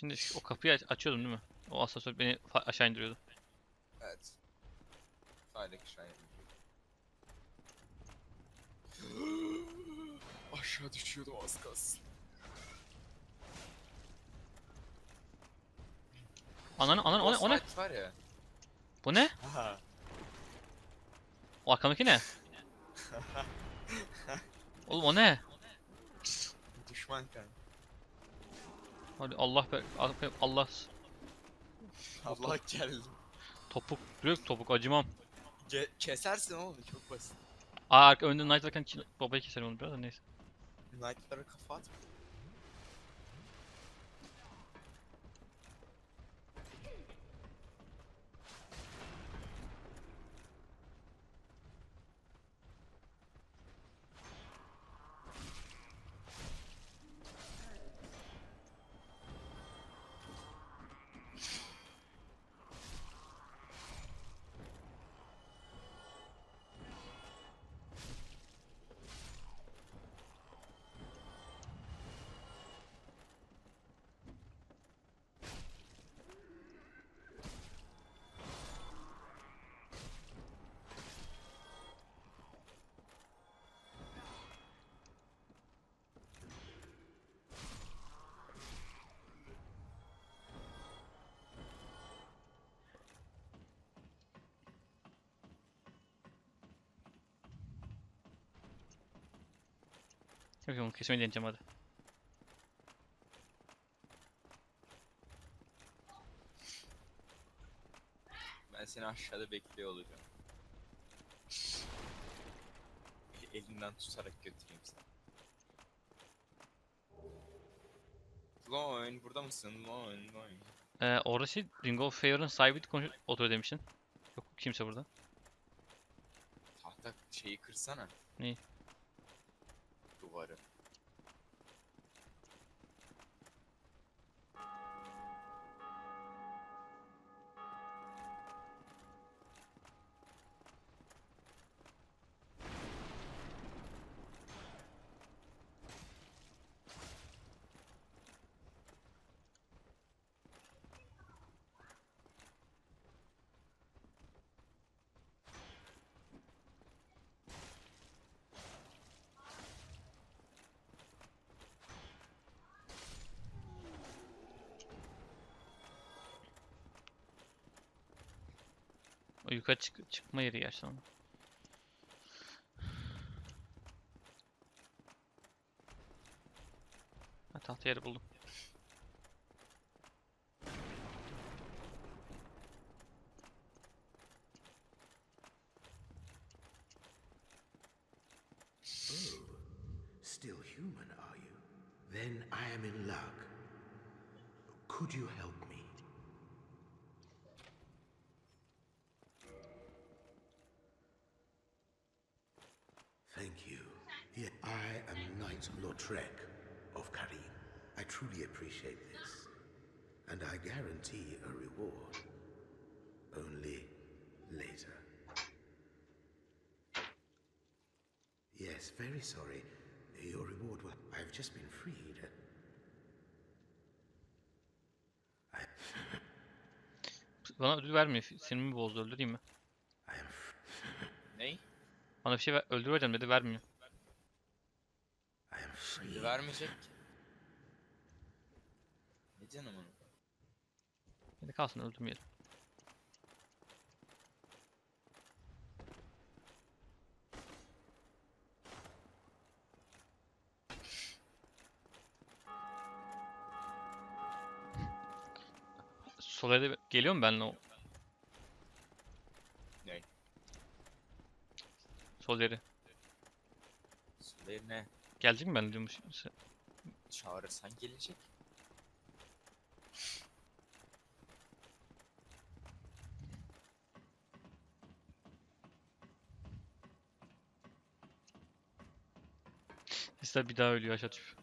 Şimdi o kapıyı aç- açıyordum değil mi? O asansör beni aşağı indiriyordu. Evet. Sadece aşağı Aşağı düşüyordum az kalsın. Ananı ananı o ne? O ne? Var ya. Bu ne? Ha. O arkamdaki ne? Oğlum o ne? Düşman kan. Hadi Allah be Allah Allah geldi. topuk direkt topuk acımam. Ge kesersin oğlum çok basit. Aa önde Knight varken babayı keserim onu biraz da neyse. Knight'lara kafa atma. Yok yok kesmeyi deneyeceğim hadi. Ben seni aşağıda bekliyor olacağım. Elinden tutarak götüreyim seni. Loin burada mısın? Loin, Loin. Ee, şey Ring of Fire'ın sahibi konuş oturuyor demiştin. Yok kimse burada. Tahta şeyi kırsana. Neyi? Duvarı. O yukarı çık çıkma yeri gerçi ama. Ha, tahta yeri buldum. Still human, are you? Then I am in luck. Could you help me? Lautrec of Karim. I truly appreciate this. And I guarantee a reward. Only later. Yes, very sorry. Your reward will. I've just been freed. I, Bana ödül vermiyor. Sinirimi bozdu öldüreyim mi? I am. f- Ney? Bana bir şey ver öldüreceğim dedi vermiyor. Şimdi vermeyecek ki. Ne canım onu? Hadi kalsın öldürmeyelim. Soler'de geliyor mu benimle o? Ney? Soler'i. Gelecek mi benimle diyormuş. Çağırırsan gelecek. İster bir daha ölüyor aşağı düşüyor.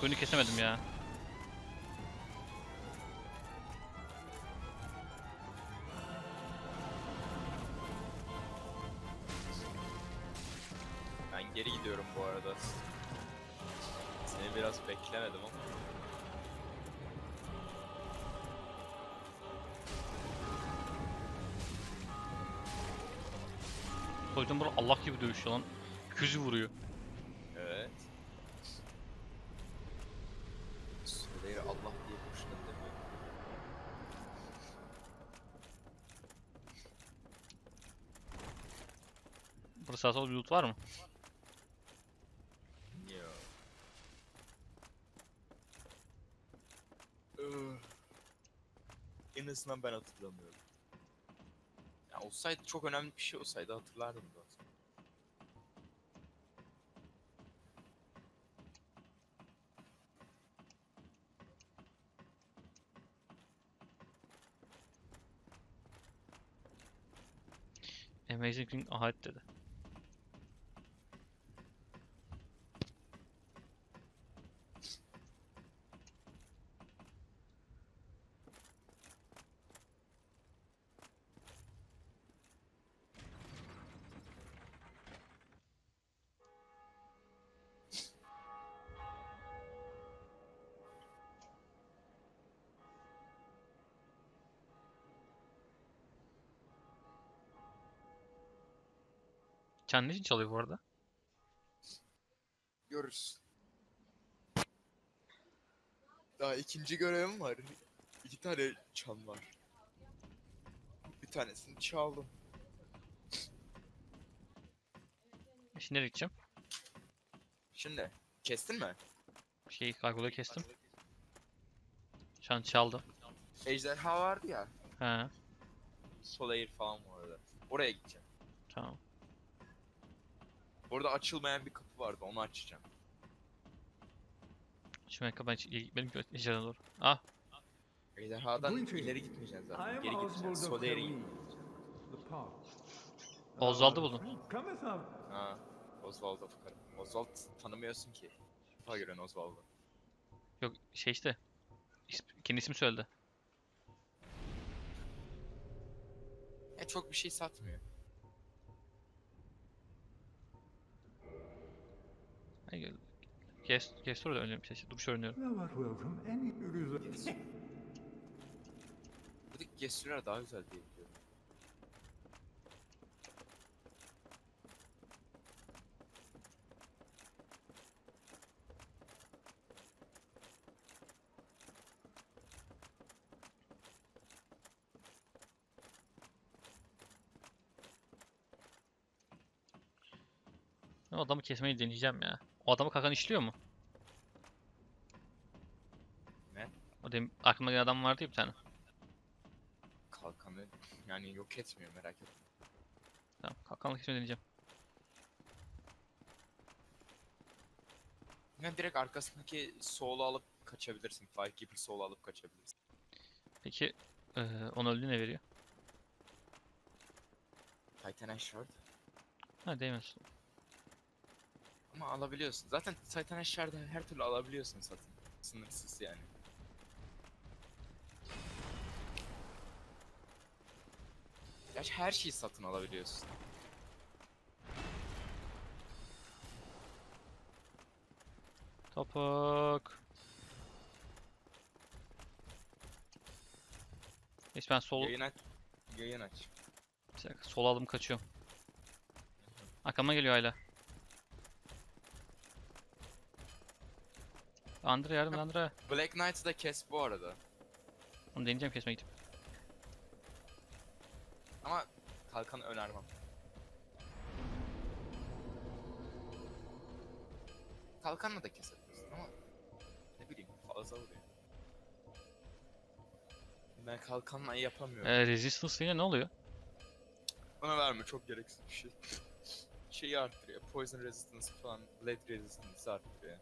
Koyunu kesemedim ya. Geri gidiyorum bu arada. Seni biraz beklemedim ama. Koydum burada Allah gibi dövüşüyor lan. Küzü vuruyor. Evet. Söyleri Allah diye boşuna demiyor. Burada sağ sol bir loot var mı? En azından ben hatırlamıyorum. Ya olsaydı çok önemli bir şey olsaydı hatırlardım da. Amazing King Ahad dedi. Ne için çalıyor bu arada? Görürüz. Daha ikinci görevim var. İki tane çan var. Bir tanesini çaldım. Şimdi nereye gideceğim? Şimdi kestin mi? Şeyi kargoları kestim. Şu an çaldım. Ejderha vardı ya. He Solair falan var orada. Oraya gideceğim. Orada açılmayan bir kapı vardı onu açacağım. Şu an ben benim icradan doğru. Ah Ejderhadan ileri gitmeyeceğiz zaten. Geri gideceğiz. Karin, gideceğiz. Oswald'ı buldum. Ha. Oswald of Karin. Oswald tanımıyorsun ki. Defa görüyorsun Oswald'ı. Yok şey işte. İsm, kendi ismi söyledi. Ya çok bir şey satmıyor. Kes, Kestor da önemli bir şey. Duruş result. Buradaki gesturlar daha güzel diye o adamı kesmeyi deneyeceğim ya. O adamı kakan işliyor mu? Ne? O demin aklımda gelen adam vardı ya bir tane. Kalkanı yani yok etmiyor merak etme. Tamam kalkanla kesmeyi deneyeceğim. Yani direkt arkasındaki soğulu alıp kaçabilirsin. Firekeeper soğulu alıp kaçabilirsin. Peki eee onu öldüğü ne veriyor? Titan Shard. Ha değmez. Ama alabiliyorsun. Zaten Titan Shard'ı her türlü alabiliyorsun satın. Sınırsız yani. Gerçi her şeyi satın alabiliyorsun. Topak. Neyse ben sol, Yayın aç. Yayın aç. bir dakika, sol aldım kaçıyorum. Arkamdan geliyor hala. Andre yardım et Andre. Black Knight'ı da kes bu arada. Onu deneyeceğim kesmeye gidip. Ama kalkanı önermem. Kalkanla da kesebilirsin ama ne bileyim fazla vuruyor. Ben kalkanla yapamıyorum. Ee, resistance yine ne oluyor? Bana verme çok gereksiz bir şey. Şeyi arttırıyor. Poison resistance falan. Lead resistance arttırıyor.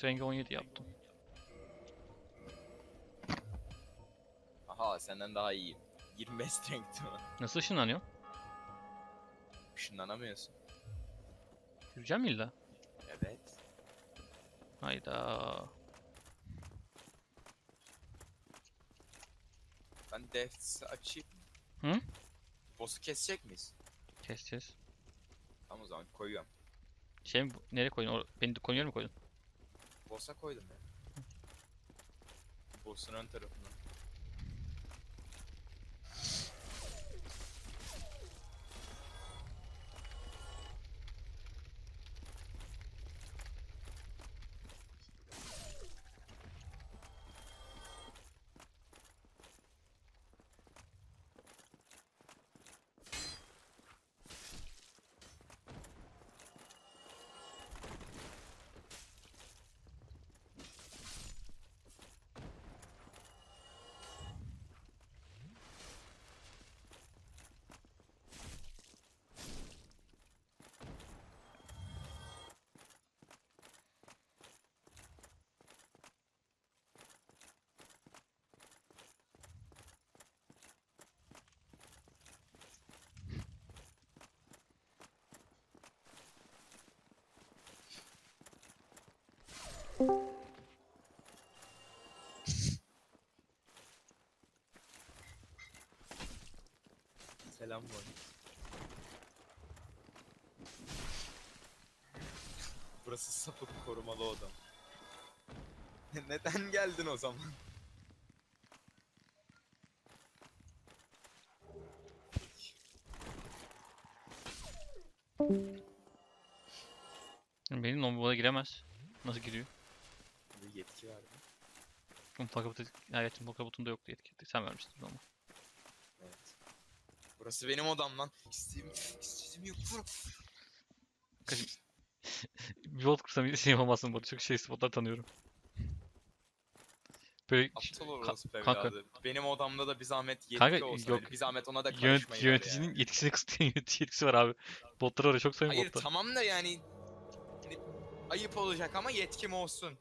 Strength 17 yaptım. Aha senden daha iyiyim. 25 strength var. Nasıl ışınlanıyor? Işınlanamıyorsun. Yürüyeceğim mi illa? Evet. Hayda. Ben Deaths'ı açayım. Hı? Boss'u kesecek miyiz? Keseceğiz. Tamam o zaman koyuyorum. Şey mi? Nereye koydun? Or beni de koyuyor mu koydun? Boss'a koydum ya. Boss'un ön tarafına. Selam var. Burası sapık korumalı odam. Neden geldin o zaman? Benim nombola giremez. Nasıl giriyor? Bir yetki. Mutfak kabutu, evet mutfak kabutunda yoktu yetki. Sen vermiştin ama. Evet. Burası benim odam lan. İstediğim, istediğim yok. Bir volt kursam şey yapamazsın bu arada. Çok şey spotlar tanıyorum. Böyle Aptal Ka- orası be kanka- birader. Benim odamda da bir zahmet yetki Kanka, olsa yok. bir zahmet ona da yönet- karışmayın yöneticinin yetkisini kısıtlayan yönetici yetkisi var abi. Botlar oraya çok sayın Hayır botlar. tamam da yani hani ayıp olacak ama yetkim olsun.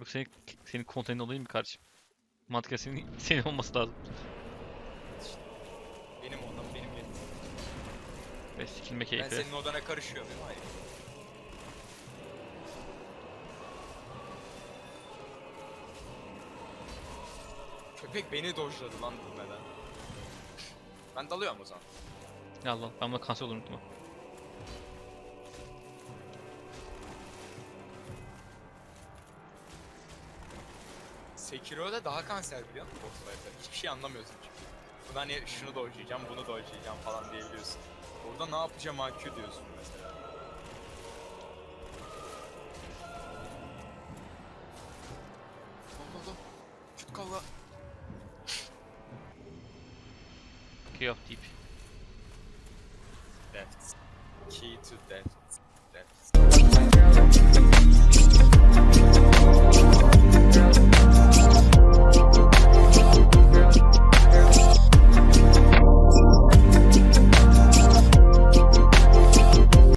Yok senin, senin konteynin olayım mı kardeşim? Mantıken senin, senin olması lazım. Benim odam benim yetkim. Ve sikilme Ben keyfi. senin odana karışıyor muyum? Hayır. Köpek beni dojladı lan bilmeden. Ben dalıyorum o zaman. Ya Allah ben buna kanser olurum unutma. Sekiro'da daha kanser biliyor musun bosslarda? Hiçbir şey anlamıyorsun çünkü. Burada hani şunu dojlayacağım, bunu dojlayacağım falan diyebiliyorsun. Orada ne yapacağım AQ diyorsun mesela. Go go. Şut kavga. Key of Deep. Death. Key to. Death.